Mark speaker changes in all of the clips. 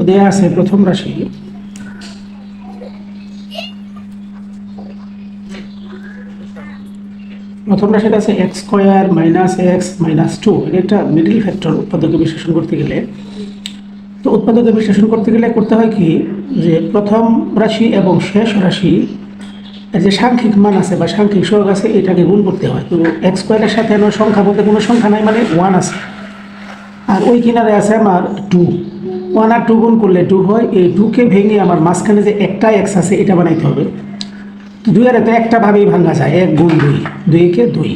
Speaker 1: তো দেয়া আছে প্রথম রাশি। প্রথম রাশিটা আছে x square minus x minus two এটা একটা মিডিল ফ্যাক্টর উৎপাদকে বিশ্লেষণ করতে গেলে। তো উৎপাদকে বিশ্লেষণ করতে গেলে করতে হয় কি? যে প্রথম রাশি এবং শেষ রাশি যে সাংখ্যিক মান আছে বা সাংখ্যিক সহগ আছে, এটাকে গুণ করতে হয়। তো এক্স স্কোয়ারের সাথে আমার সংখ্যা বলতে কোনো সংখ্যা নাই মানে ওয়ান আছে। আর ওই কিনারে আছে আমার টু ওয়ান আর টু গুণ করলে টু হয় এই টুকে ভেঙে আমার মাঝখানে যে একটা এক্স আছে এটা বানাইতে হবে। দুই আর তো একটা ভাবেই ভাঙা যায় এক গুণ দুই। দুইকে দুই?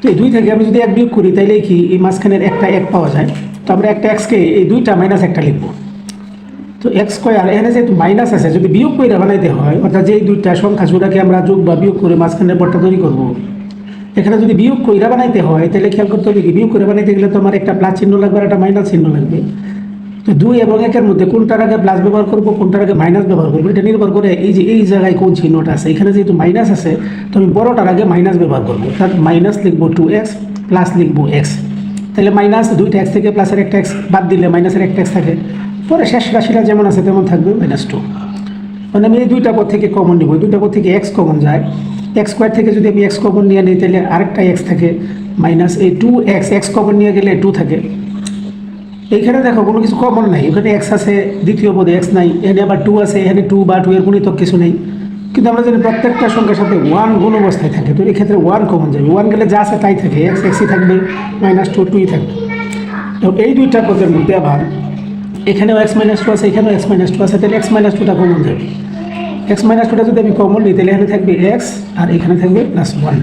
Speaker 1: তো এই দুই থেকে আমি যদি এক বিয়োগ করি তাইলে কি এই মাঝখানের একটা এক পাওয়া যায়? তো আমরা একটা এক্সকে এই দুইটা মাইনাস একটা লিখব। তো এক্স স্কোয়ার এখানে যেহেতু মাইনাস আছে যদি বিয়োগ করে বানাইতে হয় অর্থাৎ যেই দুইটা সংখ্যা জোড়াকে আমরা যোগ বা বিয়োগ করে মাঝখানের পরটা তৈরি করব এখানে যদি বিয়োগ কইরা বানাইতে হয় তাহলে খেয়াল করতে হবে কি বিয়োগ করে বানাইতে গেলে তো আমার একটা প্লাস চিহ্ন লাগবে আর একটা মাইনাস চিহ্ন লাগবে। তো দুই এবং একের মধ্যে কোনটার আগে প্লাস ব্যবহার করব, কোনটার আগে মাইনাস ব্যবহার করব, এটা নির্ভর করে এই যে এই জায়গায় কোন চিহ্নটা আছে। এখানে যেহেতু মাইনাস আছে, তো আমি বড়টার আগে মাইনাস ব্যবহার করব। অর্থাৎ মাইনাস লিখব টু এক্স প্লাস লিখব এক্স তাহলে মাইনাস দুইটা এক্স থেকে প্লাসের একটা এক্স বাদ দিলে মাইনাসের একটা এক্স থাকে। পরে শেষ রাশিটা যেমন আছে তেমন থাকবে মাইনাস টু মানে আমি এই দুইটা পদ থেকে কমন নিব। দুইটা পদ থেকে এক্স কমন যায়। এক্স স্কোয়ার থেকে যদি আমি এক্স কমন নিয়ে নিই, তাহলে আরেকটা এক্স থাকে। মাইনাস এই টু এক্স এক্স কমন নিয়ে গেলে টু থাকে। এইখানে দেখো কোনো কিছু কমন নাই। ওখানে এক্স আছে, দ্বিতীয় পদে এক্স নাই, এখানে আবার টু আছে, এখানে টু বা টু এর গুণিতক কিছু নেই। কিন্তু আমরা জানি প্রত্যেকটা সংখ্যার সাথে ওয়ান গুণ অবস্থায় থাকে। তো এই ক্ষেত্রে ওয়ান কমন যাবে। ওয়ান গেলে যা আছে তাই থাকে। এক্স এক্সই থাকবে মাইনাস টু টুই থাকবে। তো এই দুইটা পদের মধ্যে আবার এখানেও এক্স মাইনাস টু আছে, এখানেও এক্স মাইনাস টু আছে, তাহলে এক্স মাইনাস টুটা কমন যাবে। এক্স মাইনাস টুটা যদি আমি কমন নিই, তাহলে এখানে থাকবে এক্স আর এখানে থাকবে প্লাস ওয়ান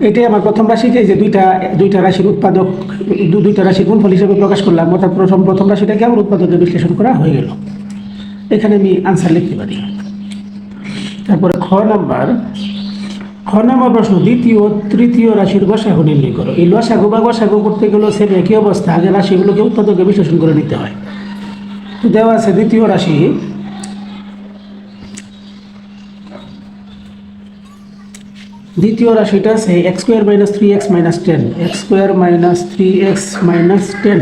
Speaker 1: এটাই আমার প্রথম রাশিকে যে দুইটা দুইটা রাশির উৎপাদক দুইটা রাশির গুণফল হিসেবে প্রকাশ করলাম। অর্থাৎ প্রথম প্রথম রাশিটাকে আমার উৎপাদকে বিশ্লেষণ করা হয়ে গেল। এখানে আমি আনসার লিখতে পারি। তারপরে খ নাম্বার। খ নাম্বার প্রশ্ন, দ্বিতীয়, তৃতীয় রাশির গসাগু নির্ণয় করো। এই লসাগু বা গসাগু করতে গেলেও সেম একই অবস্থা, আগে রাশিগুলোকে উৎপাদকে বিশ্লেষণ করে নিতে হয়। দেওয়া আছে দ্বিতীয় রাশি। দ্বিতীয় রাশিটা আছে x square minus three x minus ten x square minus three x minus ten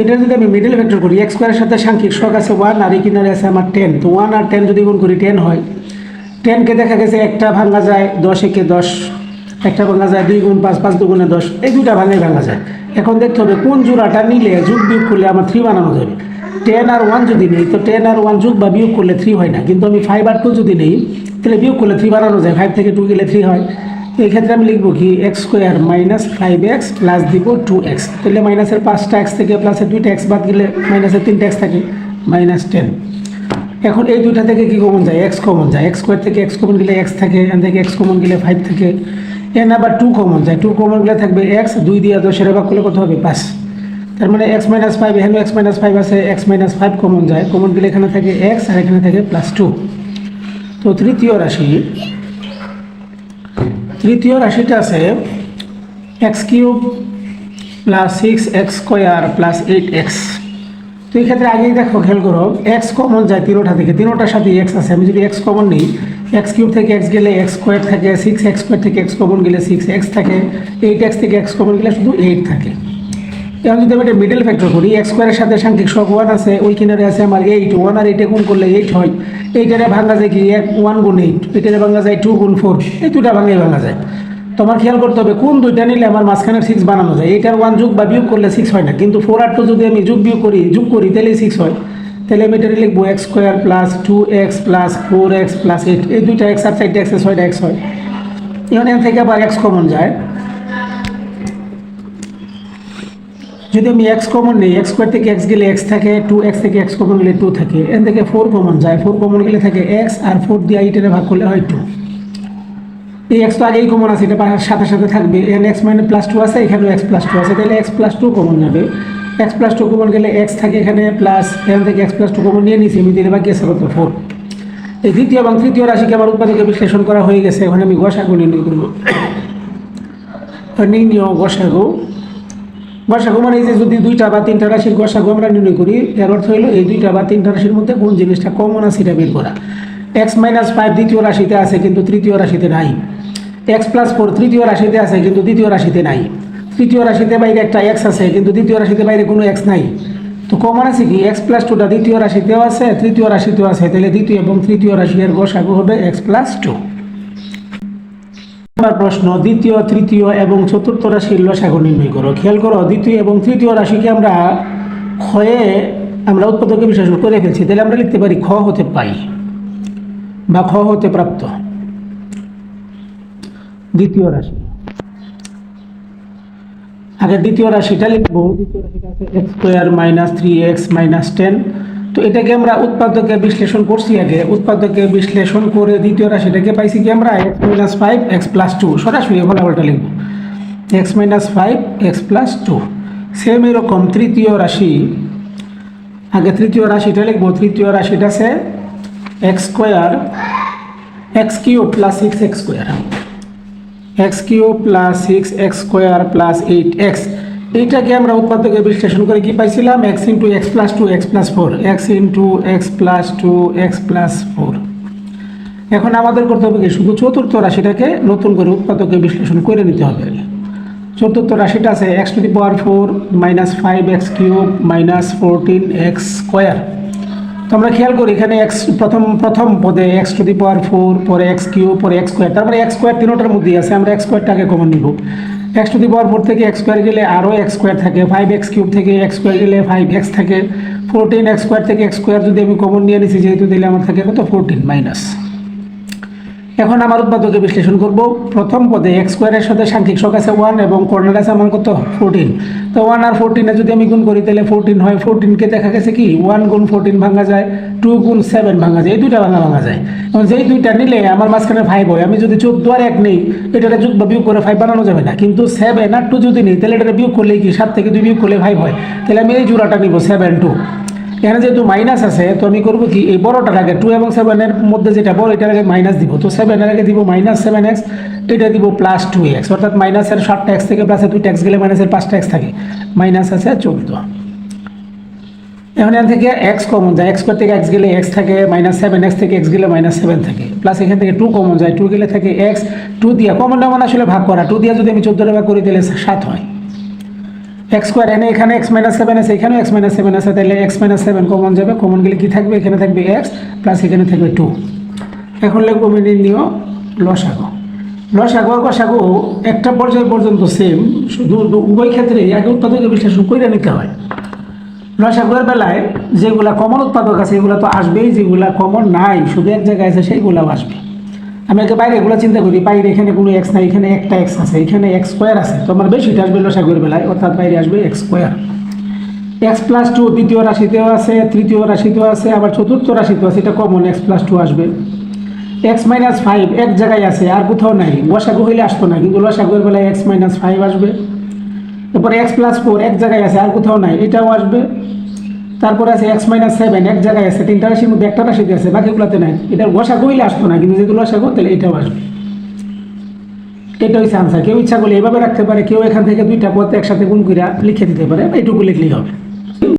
Speaker 1: এটা যদি আমি মিডল ভেক্টর করি এক্স স্কোয়ারের সাথে সাংখ্যিক শখ আছে ওয়ান আর এই কিনারে আছে আমার টেন তো ওয়ান আর টেন যদি গুণ করি টেন হয়। টেনকে দেখা গেছে একটা ভাঙা যায় দশ, একে দশ। একটা ভাঙা যায় দুই গুণ পাঁচ পাঁচ দুগুণে দশ। এই দুইটা ভাঙাই ভাঙা যায়। এখন দেখতে হবে কোন জোড়াটা নিলে যুগ বিয়োগ করলে আমার থ্রি বানানো যাবে। টেন আর ওয়ান যদি নেই, তো টেন আর ওয়ান যুগ বা বিয়োগ করলে থ্রি হয় না। কিন্তু আমি ফাইভ আর টু যদি নেই তাহলে বিয়োগ করলে থ্রি বানানো যায় ফাইভ থেকে টু গেলে থ্রি হয়। তো এই ক্ষেত্রে আমি লিখব কি x square minus five x plus দিব টু এক্স তাহলে মাইনাসের পাঁচটা এক্স থেকে প্লাসের দুইটা এক্স বাদ গেলে মাইনাসের তিনটা এক্স থাকে মাইনাস টেন এখন এই দুইটা থেকে কি কমন যায়? এক্স কমন যায়। এক্স স্কোয়ার থেকে এক্স কমন গেলে এক্স থাকে এখান থেকে এক্স কমন গেলে ফাইভ থাকে। এন আবার টু কমন যায়। টু কমন গেলে থাকবে এক্স দুই দিয়ে দশের ভাগ করলে কত হবে? পাঁচ। তার মানে এক্স মাইনাস ফাইভ এখানে এক্স মাইনাস ফাইভ আছে এক্স মাইনাস ফাইভ কমন যায়। কমন গেলে এখানে থাকে এক্স আর এখানে থাকে প্লাস টু তো তৃতীয় রাশি। তৃতীয় রাশিটা আছে x cube plus six x square plus eight x. তো এই ক্ষেত্রে আগেই দেখো, খেয়াল করো, এক্স কমন যায় তিনোটা থেকে, তিনোটার সাথে এক্স আছে। আমি যদি এক্স কমন নিই, এক্স কিউব থেকে এক্স গেলে এক্স স্কোয়ার থাকে, সিক্স এক্স স্কোয়ার থেকে এক্স কমন গেলে সিক্স এক্স থাকে, এইট এক্স থেকে এক্স কমন গেলে শুধু এইট থাকে। এখন যদি আমি একটা মিডল ফ্যাক্টর করি এক্স স্কোয়ারের সাথে সাংখ্যিক সব ওয়ান আছে, ওই কিনারে আছে আমার এইট ওয়ান আর এইটে গুণ করলে এইট হয়। এইটারে ভাঙা যায় কি, এক ওয়ান গুণ এইট এইটারে ভাঙা যায় টু গুণ ফোর এই দুটা ভাঙাই ভাঙা যায়। তোমার খেয়াল করতে হবে, কোন দুইটা নিলে আমার মাঝখানের সিক্স বানানো যায়? এইটার ওয়ান যোগ বা বিয়োগ করলে সিক্স হয় না, কিন্তু ফোর আর টু যদি আমি যোগ বিয়োগ করি, যোগ করি, তাহলে সিক্স হয়। তাহলে আমি এটারে লিখব x square plus two x plus four x plus eight এই দুইটা এক্স আর চারটে এক্সে ছয়টা এক্স হয়। এখন এখান থেকে আবার এক্স কমন যায়। যদি আমি এক্স কমন নিই এক্স স্কোয়ার থেকে এক্স গেলে এক্স থাকে টু এক্স থেকে এক্স কমন গেলে টু থাকে এন থেকে ফোর কমন যায় ফোর কমন গেলে থাকে এক্স আর ফোর দিয়ে এইটারে ভাগ করলে হয় টু এই এক্স তো আগেই কমন আছে, এটা সাথে সাথে থাকবে। And x minus plus two আছে, এখানেও এক্স প্লাস টু আছে, তাহলে এক্স প্লাস টু কমন যাবে। এক্স প্লাস টু কমন গেলে এক্স থাকে এখানে প্লাস এখান থেকে এক্স প্লাস টু কমন নিয়ে নিয়েছি আমি দিলে বাকি আছে কত ফোর এই দ্বিতীয় এবং তৃতীয় রাশিকে আমার উৎপাদকে বিশ্লেষণ করা হয়ে গেছে, এখন আমি গসাগু নির্ণয় করব। নির্ণয় গসাগু। গসাগু মানে এই যে যদি দুইটা বা তিনটা রাশির গসাগু আমরা নির্ণয় করি, এর অর্থ হলো এই দুইটা বা তিনটা রাশির মধ্যে কোন জিনিসটা কমন আছে সেটা বের করা। এক্স মাইনাস ফাইভ দ্বিতীয় রাশিতে আছে কিন্তু তৃতীয় রাশিতে নাই। এক্স প্লাস ফোর তৃতীয় রাশিতে আছে কিন্তু দ্বিতীয় রাশিতে নাই। তৃতীয় রাশিতে বাইরে একটা এক্স আছে কিন্তু দ্বিতীয় রাশিতে বাইরে কোনো এক্স নাই। তো কমন আছে কি? এক্স প্লাস টুটা দ্বিতীয় রাশিতেও আছে, তৃতীয় রাশিতেও আছে। তাহলে দ্বিতীয় এবং তৃতীয় রাশির গসাগু হবে এক্স প্লাস টু এবার প্রশ্ন, দ্বিতীয়, তৃতীয় এবং চতুর্থ রাশির লসাগু নির্ণয় করো। খেয়াল করো, দ্বিতীয় এবং তৃতীয় রাশিকে আমরা ক্ষয়ে আমরা উৎপাদকে বিশ্লেষণ করে ফেলছি তাহলে আমরা লিখতে পারি খ হতে পাই বা খ হতে প্রাপ্ত। দ্বিতীয় রাশি। আগে দ্বিতীয় রাশিটা লিখব। দ্বিতীয় রাশিটা আছে x square minus three x minus ten তো এটাকে আমরা উৎপাদকে বিশ্লেষণ করছি আগে। উৎপাদকে বিশ্লেষণ করে দ্বিতীয় রাশিটাকে পাইছি কি আমরা? X minus five x plus two সরাসরি ফলাফলটা লিখব। X minus five x plus two same এরকম তৃতীয় রাশি। আগে তৃতীয় রাশিটা লিখব। তৃতীয় রাশিটা আছে x square x cube plus six x square x cube plus six x square plus eight x এইটাকে আমরা উৎপাদকে বিশ্লেষণ করে কি পাইছিলাম? X into x plus two x plus four x into x plus two x plus four এখন আমাদের করতে হবে কি? শুধু চতুর্থ রাশিটাকে নতুন করে উৎপাদকে বিশ্লেষণ করে নিতে হবে। চতুর্থ রাশিটা আছে x to the power four minus five x cube minus fourteen x square তো আমরা খেয়াল করি এখানে এক্স প্রথম প্রথম পদে x to the power four পরে এক্স কিউ পরে এক্স স্কোয়ার তারপরে এক্স স্কোয়ার তিনোটার মধ্যেই আছে। আমরা এক্স স্কোয়ারটাকে কমন নিব। X to the power four থেকে এক্স স্কোয়ার গেলে আরও এক্স স্কোয়ার থাকে ফাইভ এক্স কিউব থেকে এক্স স্কোয়ার গেলে ফাইভ এক্স থাকে ফোরটিন এক্স স্কোয়ার থেকে এক্স স্কোয়ার যদি আমি কমন নিয়ে নিছি যেহেতু দিলে আমার থাকে কত? ফোরটিন মাইনাস এখন আমার উৎপাদকে বিশ্লেষণ করব। প্রথম পদে এক্স স্কোয়ারের সাথে সাংখ্যিক শক আছে ওয়ান এবং কর্নার আছে আমার কত? ফোরটিন তো ওয়ান আর ফোরটিনে যদি আমি গুণ করি, তাহলে ফোরটিন হয়। ফোরটিনকে দেখা গেছে কি? ওয়ান গুণ ফোরটিন ভাঙা যায় টু গুণ সেভেন ভাঙা যায়। এই দুইটা ভাঙা ভাঙা যায়। এবং যেই দুইটা নিলে আমার মাঝখানে ফাইভ হয়। আমি যদি চোদ্দ আর এক নেই এটাকে যোগ বা বিয়োগ করে ফাইভ বানানো যাবে না। কিন্তু সেভেন আর টু যদি নিই, তাহলে এটা বিয়োগ করলে কি? সাত থেকে দুই বিয়োগ করলে ফাইভ হয়। তাহলে আমি এই জোড়াটা নিব সেভেন টু এখানে যেহেতু মাইনাস আছে, তো আমি করব কি? এই বড়টার আগে টু এবং সেভেনের মধ্যে যেটা বড়, এটার আগে মাইনাস দিব। তো সেভেনের আগে দিব মাইনাস সেভেন এক্স এটা দিব প্লাস টু এক্স অর্থাৎ মাইনাসের সাতটা এক্স থেকে প্লাসে দুইটা এক্স গেলে মাইনাসের পাঁচটা এক্স থাকে। মাইনাস আছে চোদ্দ। এখন এখান থেকে এক্স কমন যায়। এক্স থেকে এক্স গেলে এক্স থাকে মাইনাস সেভেন এক্স থেকে এক্স গেলে মাইনাস সেভেন থাকে। প্লাস এখান থেকে টু কমন যায়। টু গেলে থাকে এক্স টু দিয়া কমন নেওয়া আসলে ভাগ করা। টু দিয়া যদি আমি চোদ্দ ভাগ করি, তাহলে সাত হয়। এক্স স্কোয়ার এনে এখানে এক্স মাইনাস সেভেন আছে, এখানেও এক্স মাইনাস সেভেন আছে, তাহলে এক্স মাইনাস সেভেন কমন যাবে। কমন গেলে কী থাকবে? এখানে থাকবে এক্স প্লাস এখানে থাকবে টু এখন লিখব নির্ণীয় লসাগো। লসাগো আর গসাগো একটা পর্যায় পর্যন্ত সেম শুধু উভয় ক্ষেত্রে আগে উৎপাদকের বিশ্লেষণ করে নিতে হয়। লসাগুয়ের বেলায় যেগুলা কমন উৎপাদক আছে, এগুলো তো আসবেই, যেগুলা কমন নাই, শুধু এক জায়গায় আছে, সেইগুলাও আসবে। আমি আগে বাইরে এগুলো চিন্তা করি, বাইরে এখানে কোনো এক্স নাই, এখানে একটা এক্স আছে, এখানে এক্স স্কোয়ার আছে। তো আমার বেশিটা আসবে লসাগুয়ের বেলায় অর্থাৎ বাইরে আসবে x square x plus two দ্বিতীয় রাশিতেও আছে, তৃতীয় রাশিতেও আছে, আবার চতুর্থ রাশিতেও আছে, এটা কমন এক্স প্লাস টু আসবে। এক্স মাইনাস ফাইভ এক জায়গায় আছে, আর কোথাও নাই। বসাগু হইলে আসতো না, কিন্তু লসাগুয়ের বেলায় এক্স মাইনাস ফাইভ আসবে। তারপরে এক্স প্লাস ফোর এক জায়গায় আছে, আর কোথাও নাই, এটাও আসবে। তারপরে আছে এক্স মাইনাস সেভেন এক জায়গায় আছে, তিনটা রাশির মধ্যে একটা রাশিতে আছে, বাকিগুলোতে নাই। এটা বসা করলে আসতো না, কিন্তু যেহেতু লসাগু তাহলে এটাও আসবে। এটা হচ্ছে আনসার কেউ ইচ্ছা করলে এভাবে রাখতে পারে, কেউ এখান থেকে দুইটা পথ একসাথে গুণ করে লিখে দিতে পারে, এটুকু লিখলেই হবে।